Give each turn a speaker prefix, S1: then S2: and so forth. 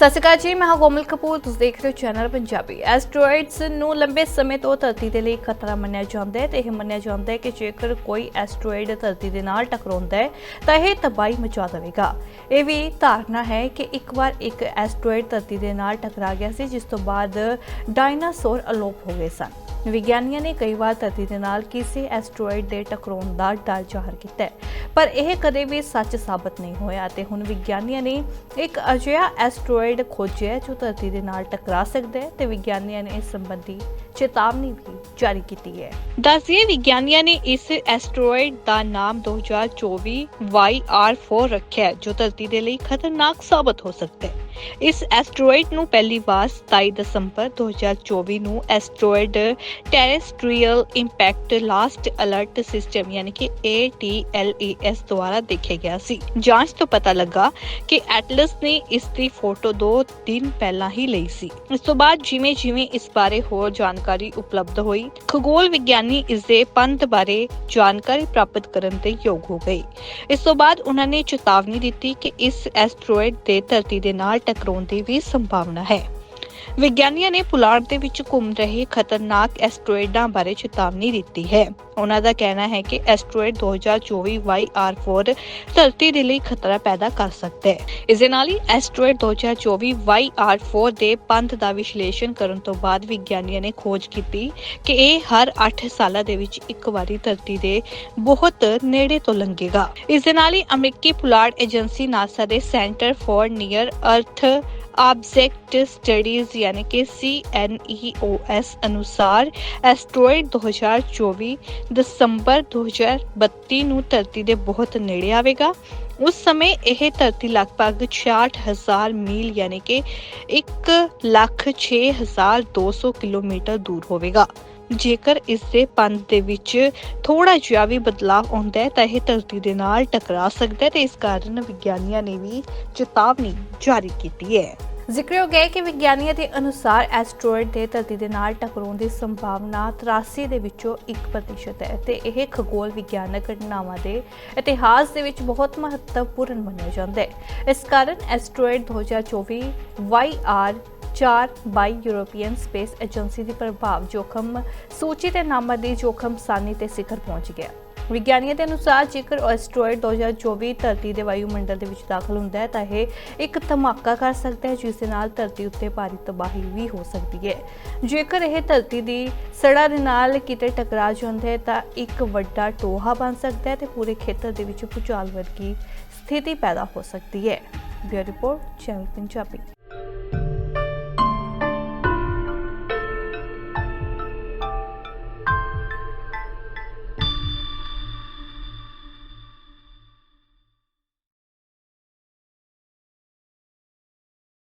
S1: ਸਤਿ ਸ਼੍ਰੀ ਅਕਾਲ ਜੀ, ਮੈਂ ਹਾਂ ਕੋਮਲ ਕਪੂਰ, ਤੁਸੀਂ ਦੇਖ ਰਹੇ ਹੋ ਚੈਨਲ ਪੰਜਾਬੀ। ਐਸਟਰੋਇਡਸ ਨੂੰ ਲੰਬੇ ਸਮੇਂ ਤੋਂ ਧਰਤੀ ਦੇ ਲਈ ਖਤਰਾ ਮੰਨਿਆ ਜਾਂਦਾ ਹੈ ਤੇ ਇਹ ਮੰਨਿਆ ਜਾਂਦਾ ਹੈ ਕਿ ਜੇਕਰ ਕੋਈ ਐਸਟਰੋਇਡ ਧਰਤੀ ਦੇ ਨਾਲ ਟਕਰਾਉਂਦਾ ਹੈ, ਤਾਂ ਇਹ ਤਬਾਹੀ ਮਚਾ ਦੇਵੇਗਾ। ਇਹ ਵੀ ਧਾਰਨਾ ਹੈ ਕਿ ਇੱਕ ਵਾਰ ਇੱਕ ਐਸਟਰੋਇਡ ਧਰਤੀ ਦੇ ਨਾਲ ਟਕਰਾ ਗਿਆ ਸੀ, ਜਿਸ ਤੋਂ ਬਾਅਦ ਡਾਇਨਾਸੌਰ ਅਲੋਪ ਹੋ ਗਏ ਸਨ। ਵਿਗਿਆਨੀਆਂ ਨੇ ਕਈ ਵਾਰ ਧਰਤੀ ਦੇ ਨਾਲ ਕਿਸੇ ਐਸਟਰੋਇਡ ਦੇ ਟਕਰਾਉਣ ਦਾ ਡਰ ਜ਼ਾਹਰ ਕੀਤਾ ਹੈ, ਪਰ ਇਹ ਕਦੇ ਵੀ ਸੱਚ ਸਾਬਤ ਨਹੀਂ ਹੋਇਆ ਤੇ ਹੁਣ ਵਿਗਿਆਨੀਆਂ ਨੇ ਇੱਕ ਅਜਿਹਾ ਐਸਟਰੋਇਡ ਖੋਜਿਆ ਜੋ ਧਰਤੀ ਦੇ ਨਾਲ ਟਕਰਾ ਸਕਦਾ ਹੈ ਤੇ ਵਿਗਿਆਨੀਆਂ ਨੇ ਇਸ ਸੰਬੰਧੀ ਚੇਤਾਵਨੀ ਵੀ ਜਾਰੀ ਕੀਤੀ ਹੈ। ਦੱਸਿਏ ਵਿਗਿਆਨੀਆਂ ਨੇ ਇਸ ਐਸਟਰੋਇਡ ਦਾ ਨਾਮ 2024 YR4 ਰੱਖਿਆ ਜੋ ਧਰਤੀ ਦੇ ਲਈ ਖਤਰਨਾਕ ਸਾਬਤ ਹੋ ਸਕਦਾ ਹੈ। ਇਸ ਐਸਟਰੋਇਡ ਨੂੰ ਪਹਿਲੀ ਵਾਰ 27 ਦਸੰਬਰ 2024 ਨੂੰ asteroid terrestrial impact last alert system ਯਾਨੀ ਕਿ ATLAS ਦੁਆਰਾ ਦੇਖਿਆ ਗਿਆ ਸੀ। ਜਾਂਚ ਤੋਂ ਪਤਾ ਲੱਗਾ ਕਿ ਐਟਲਸ ਨੇ ਇਸ ਦੀ ਫੋਟੋ ਦੋ ਦਿਨ ਪਹਿਲਾਂ ਹੀ ਲਈ ਸੀ। ਇਸ ਤੋਂ ਬਾਅਦ ਜਿਵੇਂ ਜਿਵੇਂ ਇਸ ਬਾਰੇ ਹੋਰ ਜਾਣਕਾਰੀ ਉਪਲਬਧ ਹੋਈ, ਖਗੋਲ ਵਿਗਿਆਨੀ ਇਸ ਦੇ ਪੰਥ ਬਾਰੇ ਜਾਣਕਾਰੀ ਪ੍ਰਾਪਤ ਕਰਨ ਦੇ ਯੋਗ ਹੋ ਗਏ। ਇਸ ਤੋਂ ਬਾਅਦ ਉਹਨਾਂ ਨੇ ਚੇਤਾਵਨੀ ਦਿੱਤੀ ਕਿ ਇਸ ਐਸਟਰੋਇਡ ਦੇ ਧਰਤੀ ਦੇ ਨਾਲ ਟਕਰਾਉਣ ਦੀ ਵੀ ਸੰਭਾਵਨਾ ਹੈ। ਵਿਗਿਆਨੀਆਂ ਨੇ ਪੁਲਾੜ ਦੇ ਵਿੱਚ ਘੁੰਮ ਰਹੇ ਖਤਰਨਾਕ ਐਸਟਰੋਇਡਾਂ ਬਾਰੇ ਚੇਤਾਵਨੀ ਦਿੱਤੀ ਹੈ। ਉਹਨਾਂ ਦਾ ਕਹਿਣਾ ਹੈ ਕਿ ਐਸਟਰੋਇਡ 2024 YR4 ਧਰਤੀ ਦੇ ਲਈ ਖਤਰਾ ਪੈਦਾ ਕਰ ਸਕਦਾ ਹੈ। ਇਸ ਦੇ ਨਾਲ ਹੀ ਐਸਟਰੋਇਡ 2024 YR4 ਦੇ ਪੰਧ ਦਾ ਵਿਸ਼ਲੇਸ਼ਣ ਕਰਨ ਤੋਂ ਬਾਅਦ ਵਿਗਿਆਨੀਆਂ ਨੇ ਖੋਜ ਕੀਤੀ ਕਿ ਇਹ ਹਰ 8 ਸਾਲਾਂ ਦੇ ਵਿੱਚ ਇੱਕ ਵਾਰੀ ਧਰਤੀ ਦੇ ਬਹੁਤ ਨੇੜੇ ਤੋਂ ਲੰਘੇਗਾ। ਇਸ ਦੇ ਨਾਲ ਹੀ ਅਮਰੀਕੀ ਪੁਲਾੜ ਏਜੰਸੀ ਨਾਸਾ ਦੇ centre for near earth object studies ਯਾਨੀ ਕਿ CNEOS ਅਨੁਸਾਰ ਐਸਟਰੋਇਡ 2024 ਦਸੰਬਰ 2032 ਨੂੰ ਧਰਤੀ ਦੇ ਬਹੁਤ ਨੇੜੇ ਆਵੇਗਾ। ਉਸ ਸਮੇਂ ਇਹ ਧਰਤੀ ਲਗਭਗ 66000 ਮੀਲ ਯਾਨੀ ਕਿ 1,06,200 ਕਿਲੋਮੀਟਰ ਦੂਰ ਹੋਵੇਗਾ। ਜੇਕਰ ਇਸ ਦੇ ਪੰਧ ਦੇ ਵਿੱਚ ਥੋੜਾ ਜਿਹਾ ਵੀ ਬਦਲਾਅ ਆਉਂਦਾ ਹੈ ਤਾਂ ਇਹ ਧਰਤੀ ਦੇ ਨਾਲ ਟਕਰਾ ਸਕਦਾ ਹੈ ਤੇ ਇਸ ਕਾਰਨ ਵਿਗਿਆਨੀਆਂ ਨੇ ਵੀ ਚੇਤਾਵਨੀ ਜਾਰੀ ਕੀਤੀ ਹੈ। ਜ਼ਿਕਰਯੋਗ ਹੈ ਕਿ ਵਿਗਿਆਨੀਆਂ ਦੇ ਅਨੁਸਾਰ ਐਸਟਰੋਇਡ ਦੇ ਧਰਤੀ ਦੇ ਨਾਲ ਟਕਰਾਉਣ ਦੀ ਸੰਭਾਵਨਾ 83 ਦੇ ਵਿੱਚੋਂ 1% ਹੈ ਤੇ ਇਹ ਖਗੋਲ ਵਿਗਿਆਨਕ ਘਟਨਾਵਾਂ ਦੇ ਇਤਿਹਾਸ ਦੇ ਵਿੱਚ ਬਹੁਤ ਮਹੱਤਵਪੂਰਨ ਮੰਨਿਆ ਜਾਂਦਾ ਹੈ। ਇਸ ਕਾਰਨ asteroid 2024 YR 4 by European space agency ਦੀ ਪ੍ਰਭਾਵ ਜੋਖਮ ਸੂਚੀ ਦੇ ਨਾਮਾਂ ਦੀ ਜੋਖਮ ਸਾਨੀ ਤੇ ਸਿਖਰ ਪਹੁੰਚ ਗਿਆ। ਵਿਗਿਆਨੀਆਂ ਦੇ ਅਨੁਸਾਰ ਜੇਕਰ ਐਸਟਰੋਇਡ 2024 ਧਰਤੀ ਦੇ ਵਾਯੂਮੰਡਲ ਦੇ ਵਿੱਚ ਦਾਖਲ ਹੁੰਦਾ ਹੈ, ਤਾਂ ਇਹ ਇੱਕ ਧਮਾਕਾ ਕਰ ਸਕਦਾ ਹੈ, ਜਿਸ ਦੇ ਨਾਲ ਧਰਤੀ ਉੱਤੇ ਭਾਰੀ ਤਬਾਹੀ ਵੀ ਹੋ ਸਕਦੀ ਹੈ। ਜੇਕਰ ਇਹ ਧਰਤੀ ਦੀ ਸੜਾ ਦੇ ਨਾਲ ਕਿਤੇ ਟਕਰਾ ਜਾਂਦਾ ਹੈ, ਤਾਂ ਇੱਕ ਵੱਡਾ ਟੋਹਾ ਬਣ ਸਕਦਾ ਹੈ ਤੇ ਪੂਰੇ ਖੇਤਰ ਦੇ ਵਿੱਚ ਭੂਚਾਲ ਵਰਗੀ ਸਥਿਤੀ ਪੈਦਾ ਹੋ ਸਕਦੀ ਹੈ। Bureau report, channel Punjabi.